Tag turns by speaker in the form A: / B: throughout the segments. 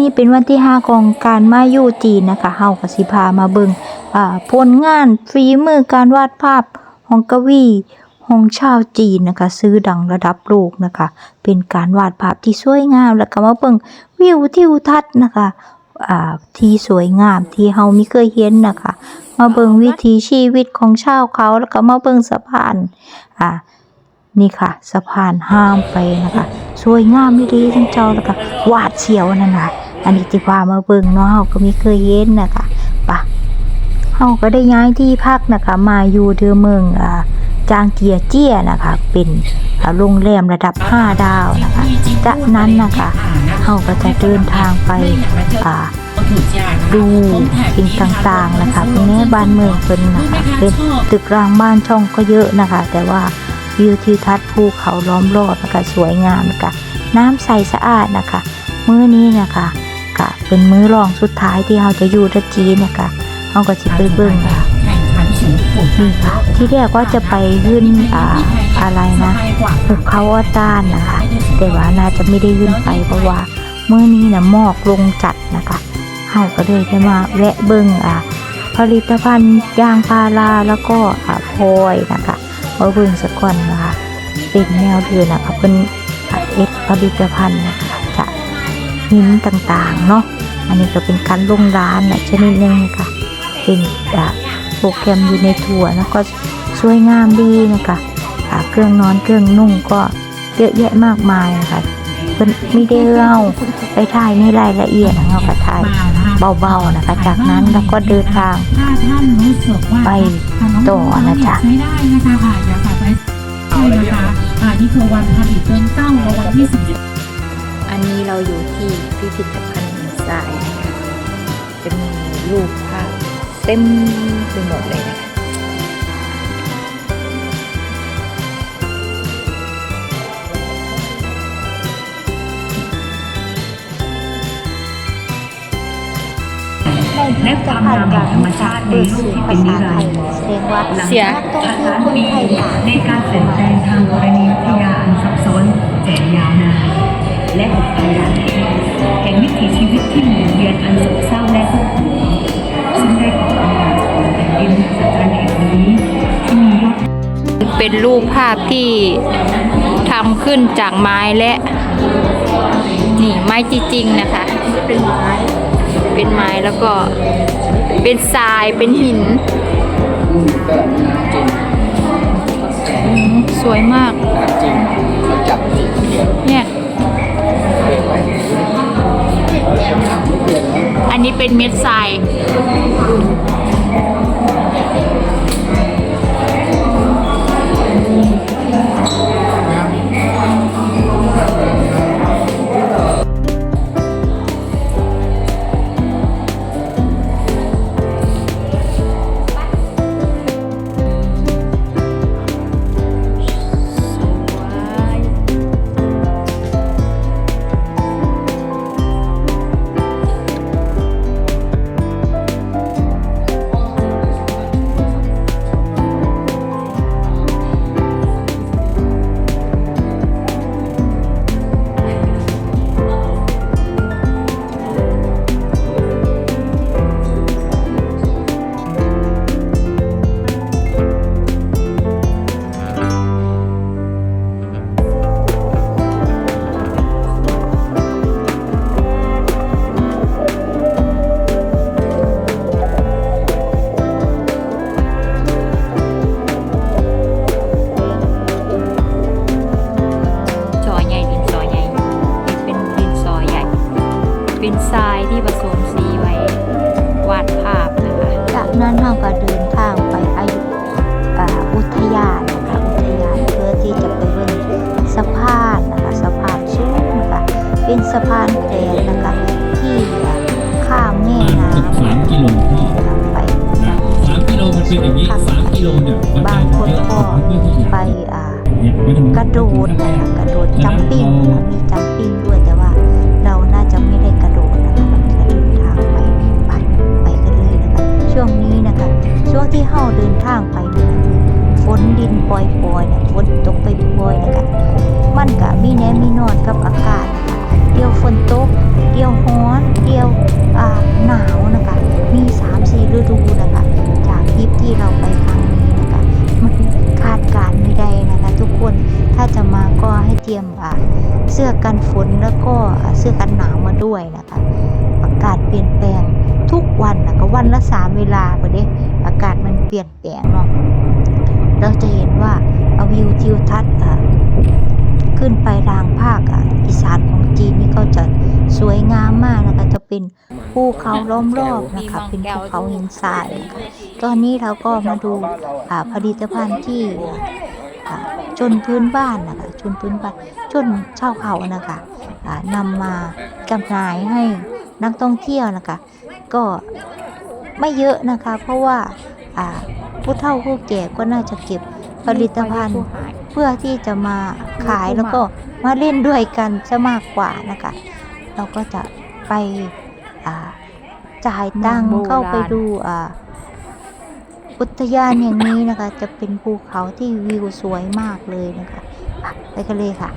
A: นี้เป็นวันที่ห้าของการมาอยู่จีนนะคะเฮาก็สิพามาเบิงอ่าผลงานฝีมือการวาดภาพของกวีของชาวจีนนะคะ ซื้อดังระดับโลกนะคะ เป็นการวาดภาพที่สวยงามแล้วก็มาเบิ่งวิวทิวทัศน์นะคะอ่าที่สวยงามที่เฮาม่เคยเห็นนะคะ มาเบิ่งวิถีชีวิตของชาวเขาแล้วก็มาเบิ่งสะพานอ่านี่ค่ะสะพานห้ามไปนะคะ สวยงามไม่ดีทั้งเจ้าแล้วก็วาดเสียวนั่นนะ อันนี้ที่พามาเบิ่งเนาะเฮาก็มีเคยเห็นนะคะปะเฮาก็ได้ย้ายที่พักนะคะ มาอยู่เดือเมืองอ่าจางเกียเจี้ยนะคะ เป็นโรงแรมระดับ 5 ดาวนะคะจากนั้นนะคะเฮาก็จะเดินทางไปอ่าดูสิ่งต่างๆนะคะตรงนี้บ้านเมืองเป็นนะคะเป็นตึกรางบ้านช่องก็เยอะนะคะ แต่ว่าวิวทิวทัศน์ภูเขาล้อมรอบนะคะสวยงามนะคะน้ำใสสะอาดนะคะ มื้อนี้นะคะ ก็เป็นมื้อรองสุดท้ายที่เราจะอยู่ที่จีนนะคะเราก็จะไปเบิ่งค่ะ
B: แข่งขันสูงสุด
A: นี่ค่ะที่แรกว่าจะไปขึ้นอ่าอะไรนะภูเขาอาตานนะคะ แต่ว่าน่าจะไม่ได้ขึ้นไปเพราะว่ามื้อนี้นะหมอกลงจัดนะคะเฮาก็เลยได้มาแวะเบิ่งอ่าผลิตภัณฑ์ยางพาราแล้วก็อ่าพลอยนะคะมาเบิ่งสักก่อนนะคะเป็นแนวเดือนนะคะเป็นอ่าเอ็ดผลิตภัณฑ์นะคะจาก หินต่างๆ เนาะ อันนี้ก็เป็นการลงร้านนะชนิดหนึงนะคะเป็นโปรแกรมอยู่ในทัวแล้วก็สวยงามดีนะคะเครื่องนอนเครื่องนุ่งก็เยอะแยะมากมายนะคะเป็นม่ได้เล่าไปถ่ายในรายละเอียดนะคะก็ถ่ายเบาๆนะคะ จากนั้นเราก็เดินทางไปต่อนะจ๊ะ
B: ใช้ได้นะคะค่ะอย่าฝากไว้ใช่นะคะอ่านี่คือวันผลิตเริ่มเต้าวันที่สิบ
A: อันนี้เราอยู่ที่พิพิธภัณฑ์หินทรายนะคะจะมีรูปภาพเต็มไปหมดเลยนะคะ
B: และความงามของธรรมชาติในโลกที่เป็นนิรันดร์
A: แสดงว่า
B: เสีย
A: นักท่องเที่ยวคนไทยค่ะ
B: ในการเปลี่ยนแปลงทางธรณีวิท และหกพันล้านปีแห่งวิถีชีวิตที่หมุนเวียนอันโศกเศร้าและทุกข์ซึ่งได้ก่อกำเนิดของแผ่นดินมหัศจรรย์แห่งนี้ที่มียอด
C: เป็นรูปภาพที่ทำขึ้นจากไม้และ นี่ไม้จริงๆนะคะ เป็นไม้ เป็นไม้แล้วก็เป็นทรายเป็นหิน สวยมาก เนี่ย อันนี้เป็นเม็ดทราย ทรายที่ผสมสีไว้ วาดภาพนะคะ
A: จากนั้นเราก็เดินทางไปอายุอ่าอุทยานนะคะอุทยานเพื่อที่จะไปเบิ่งสะพานนะคะสะพานสูงนะคะเป็นสะพานแพนะคะที่ข้ามแม่น้
D: เกือบสามกิโลพ่อำ
A: ไป
D: นะสามกิโลมันเป็นอย่างนี้สามกิโลเนี่ยมัน
A: บางคนก็
D: เพื่อที่จะ
A: ไปอ่า
D: เนี่ยไม่ต้อง
A: กระโดดนะคะกระโดดจัมปิ้งนะมีจัมปิ้งด้วย ที่เฮาเดินทางไปฝนดินปล่อยปล่อยนะฝนตกไปปล่อยนะกะมันกะมีแน่มีนอนกับอากาศเดียวฝนตกเดียวฮ้อนเดียวอ่าหนาวนะคะ มีสามสี่ฤดูนะคะ จากคลิปที่เราไปครั้งนี้นะคะมันคาดการไม่ได้นะคะ ทุกคนถ้าจะมาก็ให้เตรียมอ่าเสื้อกันฝนแล้วก็เสื้อกันหนาวมาด้วยนะคะ อากาศเปลี่ยนแปลงทุกวันนะคะ วันละสามเวลาไปเดอากาศมันเปลี่ยนแปลงเนาะเราจะเห็นว่าอาวิวทิวทัศน์อ่าขึ้นไปทางภาคอ่าอีสานของจีนนี่ก็จะสวยงามมากนะคะจะเป็นภูเขาล้อมรอบนะคะเป็นภูเขาหินทรายนะคะตอนนี้เราก็มาดูอ่าผลิตภัณฑ์ที่ชนพื้นบ้านนะคะชนพื้นบ้านชนชาวเขานะคะอ่านำมาจำหน่ายให้นักท่องเที่ยวนะคะ ก็ ไม่เยอะนะคะ เพราะว่าอ่าผู้เฒ่าผู้แก่ก็น่าจะเก็บผลิตภัณฑ์เพื่อที่จะมาขายแล้วก็มาเล่นด้วยกันจะมากกว่านะคะ เราก็จะไปอ่าจ่ายตังค์
C: เมืองโบราณ
A: เข้าไปดูอ่าอุทยานอย่างนี้นะคะ จะเป็นภูเขาที่วิวสวยมากเลยนะคะอะไปกันเลยค่ะ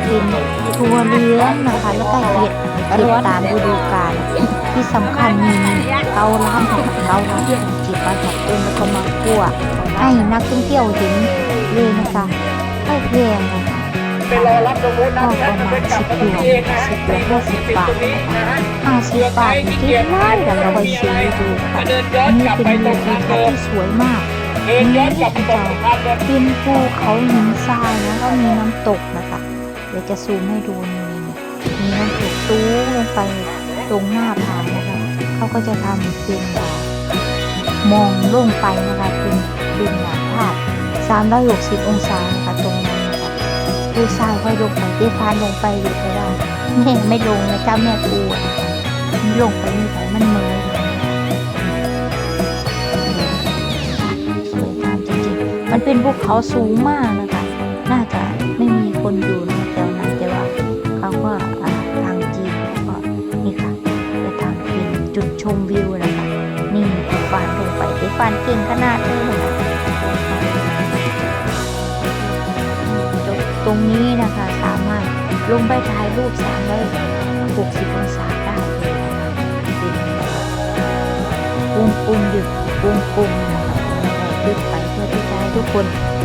A: ก็จะเป็นทัวเรือนะคะแล้วก็เห็ดเห็ดตามฤดูกาลที่สำคัญมีเกาล้ามเกาล้ามที่จิบมาจากต้นแล้วก็มาคั่วให้นักท่องเที่ยวเห็นเลยนะคะไม่แพงนะคะก็ประมาณสิบหยวนสิบหยวนห้าสิบบาทห้าสิบบาทนี่ที่ร้านแต่เราไปซื้อดูค่ะ
E: นี่
A: เป็น
E: ไปต
A: วิ
E: รง
A: วทิ
E: ทาวง
A: ทัศน์
E: เดิม
A: ที่สวยมาก
E: เนย้อทางเป็
A: นภูเขาหินทรายนะก็มีน้ำตกนะ เดี๋ยวจะซูมให้ดูนี่มีน้ำตกสูงลงไปตรงหน้าผานะคะเขาก็จะทำเป็นอ่ามองลงไปนะคะเป็นเป็นหนาภาพ360 องศานะคะตรงนั้นนะคะดูทรายค่อยลงไปเตี้ยฟานลงไปอยู่ก็ได้แม่ไม่ลงนะเจ้าแม่กลัวนะคะมันลงไปนี่ไปมันเมยสวยงามจริงๆมันเป็นภูเขาสูงมากนะคะ น่าจะไม่มีคนอยู่ในแชมวิวนะคะนี่ติฟานลงไปติฟานเก่งขนาดเลยนะตรงนี้นะคะสามารถลงไปถ่ายรูป360องศาได้เลยนะคะเป็นวงกลมหยุดวงกลมนะคะขึ้นไปเพื่อที่จะให้ทุกคน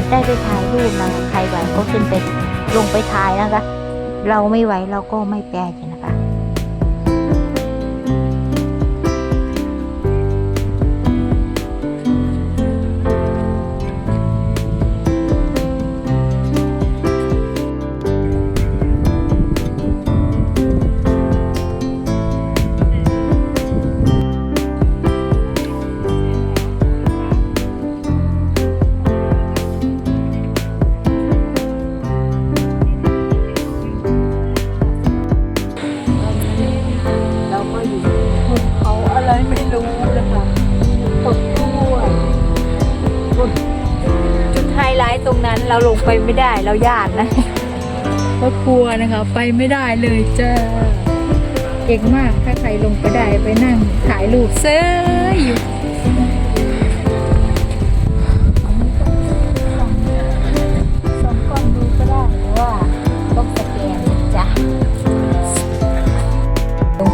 A: ได้ไปถ่ายรูปนะคะใครไหวก็ขึ้นไปลงไปถ่ายนะคะ เราไม่ไหวเราก็ไม่แปลกนะ
C: เราลงไปไม่ได้เราญาตินะก็กลัวนะคะ ไปไม่ได้เลยจ้าเก่งมากถ้าใครลงไปได้ไปนั่งถ่ายรูปเซยอยู่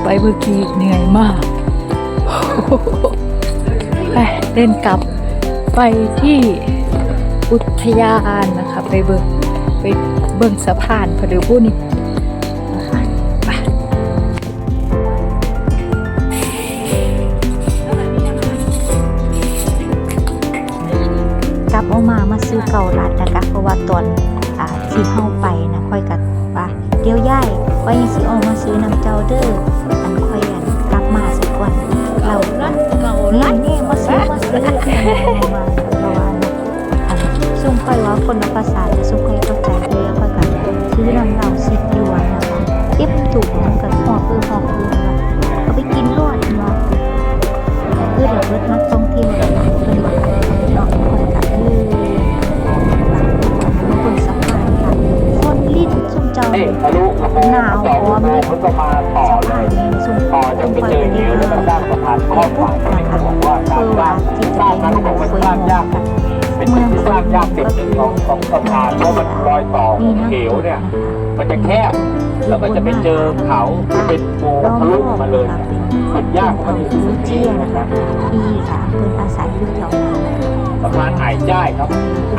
C: ไปเมื่อกี้เหนื่อยมากไปเล่นกลับไปที่ ทยานนะคะ ไปเบิ่งไปเบิ่งสะพานพอดีบุญนะคะไป
A: กลับเออกมามาซื้อเก่ารัดนะคะ เพราะว่าตอนอ่าที่เข้าไปนะค่อยกัว่าเดี๋ยวย่ายว่ายังสิออกมาซื้อน้ำเจ้าเด้ออันค่อยอันกลับมาสักก่อนเรานี่นี่มาซื้อมาซื้อเอามาเพราะว่านะอันซุ่ม ค่อยว่าคนละภาษาจะซุ่มคอยเข้าใจดีแล้วค่อยกันซื้อน้ำเราสิบหยวนนะคะเก็บถุงมันกับหอบคือหอบคือว่าเอาไปกินรอดเนาะคือเดี๋ยวรถนักท่องเที่ยวเดี๋ยวเป็นแบบเนาะคนกับเออหลังมาบนสะพานค่ะคนลิ้นซุ่มเจ้า
E: น
A: หนาวพร้อม
E: โม
A: ลิ้
E: ง
A: น
E: มัมาต่อ
A: สะ
E: เล
A: พาน
E: ย
A: นี้ซุ่ม
E: ต่อจะไปเจอนิ้วแล้วก็สร้างสะพานข้อฝ่ายตรงนี้เขาบอว่าการสร้างสร้างนั้นบอกว่าสร้างยา เป็นสิ่งที่สร้างยากติดหนึ่งของของสะพานเพราะมันรอยต่อของเหวเนี่ย มันจะแคบแล้วก็จะไปเจอเขาที่เป็นโม
A: ล้อม
E: ทะ
A: ร
E: ลุ
A: อบ
E: มาเลย
A: ค่ะ
E: เนี่ย
A: เป็น
E: มันยาก
A: เขาพื้นที่นะคะที่ค่ะเพิ่นอาศัยอยู่แถวนั้นนะคะ
E: สะพานอายจ้ายครับ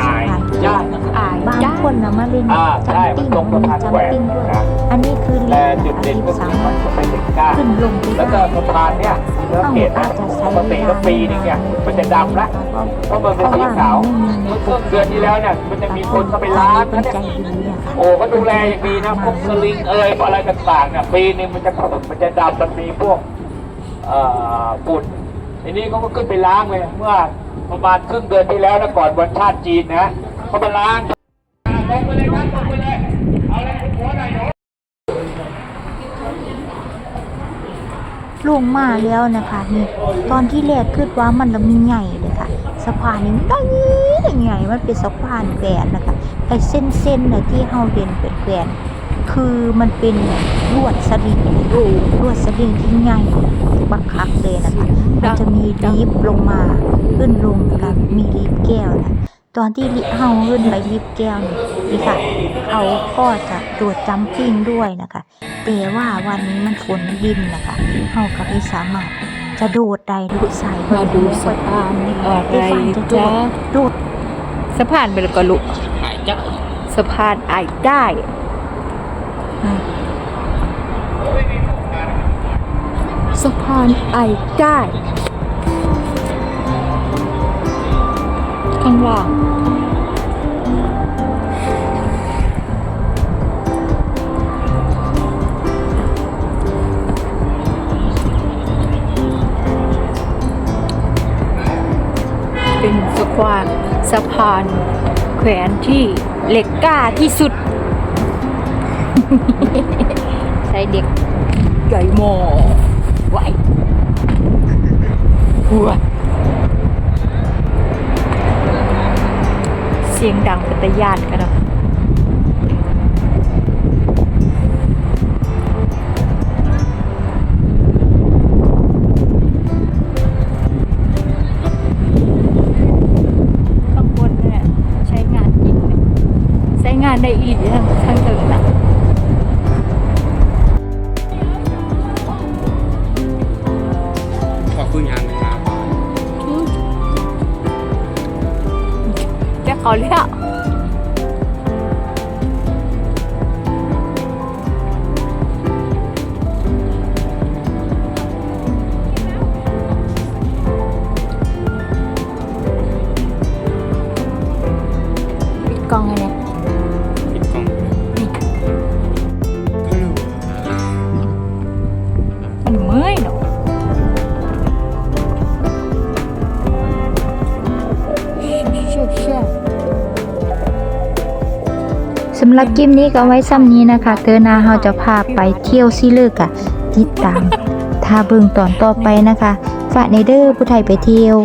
E: อายจ้าย
C: อาย
A: บาง
C: จ้า
A: คนนะมาเล่น
E: อ่าใช่
A: จัม
E: มัน
A: ปิ้ง
E: ตรงสะพานแขว
A: จัม
E: น
A: ปิ้งด้วย
E: นะ
A: อันนี้คือลิ
E: แต่
A: ฟต์
E: จุด
A: นะคะ
E: เด่น
A: ลิฟ
E: ก็
A: ต์
E: คื
A: สา
E: อ
A: มา
E: มั
A: ร
E: น
A: ถ
E: จะเป็นเหล็กก้าน
A: ขึ้นลงได้
E: แล้วก็สะพานเนี่ยสังเกตนะปกติก็ปีนึงเนี่ยมันจะดำละ เพราะมันเป็นสีขาวเมื่อต้นเดือนที่แล้วเนี่ยมันจะมีคนเข้าไปล้างนะ
A: น
E: เนี่ย
A: ใจดีอะ
E: โอ้ก็ดูแลอย่างดีนะพวกสลิงเอ่ยอะไรต่างๆเนี่ยปีนึงมันจะมันจะดำมันมีพวกเอ่อฝุ่นทีนี้เขาก็ขึ้นไปล้างเลยเมื่อประมาณครึ่งเดือนที่แล้วนะก่อนวันชาติจีนนะเขาไปล้างไปเลยครับไปเลยเอาเลยหัวหน่อยหนู
A: ลงมาแล้วนะคะนี่ตอนที่แรกคิดว่ามันละมีใหญ่เลยค่ะสะพานนี้ได้ใหญ่มันเป็นสะพานแบนนะคะไอ้เส้นๆน่ะที่เฮาเห็นเป็นแบนคือมันเป็นลวดสลิงลวดสลิงที่ใหญ่บักคักเลยนะคะมันจะมีลิฟต์ลงมาขึ้นลงนะคะมีลิฟต์แก้วนะตอนที่เฮาขึ้นไปลิฟต์แก้วนี่นี่ค่ะเขาก็จะ โดดจัมปิ้งด้วยนะคะ แต่ว่าวันนี้มันฝนดินนะคะเฮาก็ไม่สามารถจะโดดได้ดูสาย
C: มาดูสะพานอะไร
A: จ้าดโดด
C: สะพานไปแล้วก็ลุกสะพานไอายได้สะพานไอายได้ข้างล่าง สะวางสะพานแขวนที่เหล็กกล้าที่สุด ใช้เด็กใหญ่โมอไหวหัวเสียงดังเป็นตยานกันนะ งานได้อีกทั้งทั้งตึงนะ
D: ขอบคุณยังนะครับ
C: จะเขาเรียกปิดกล้องไงำ
A: หรับคลิปนี้ก็ไว้ซ้ำนี้นะคะ เธอหนาเฮาจะพาไปเที่ยวซิเลิกอะติดตาม ถ้าเบิ่งตอนต่อไปนะคะ ฝากในเด้อผู้ไทยไปเที่ยว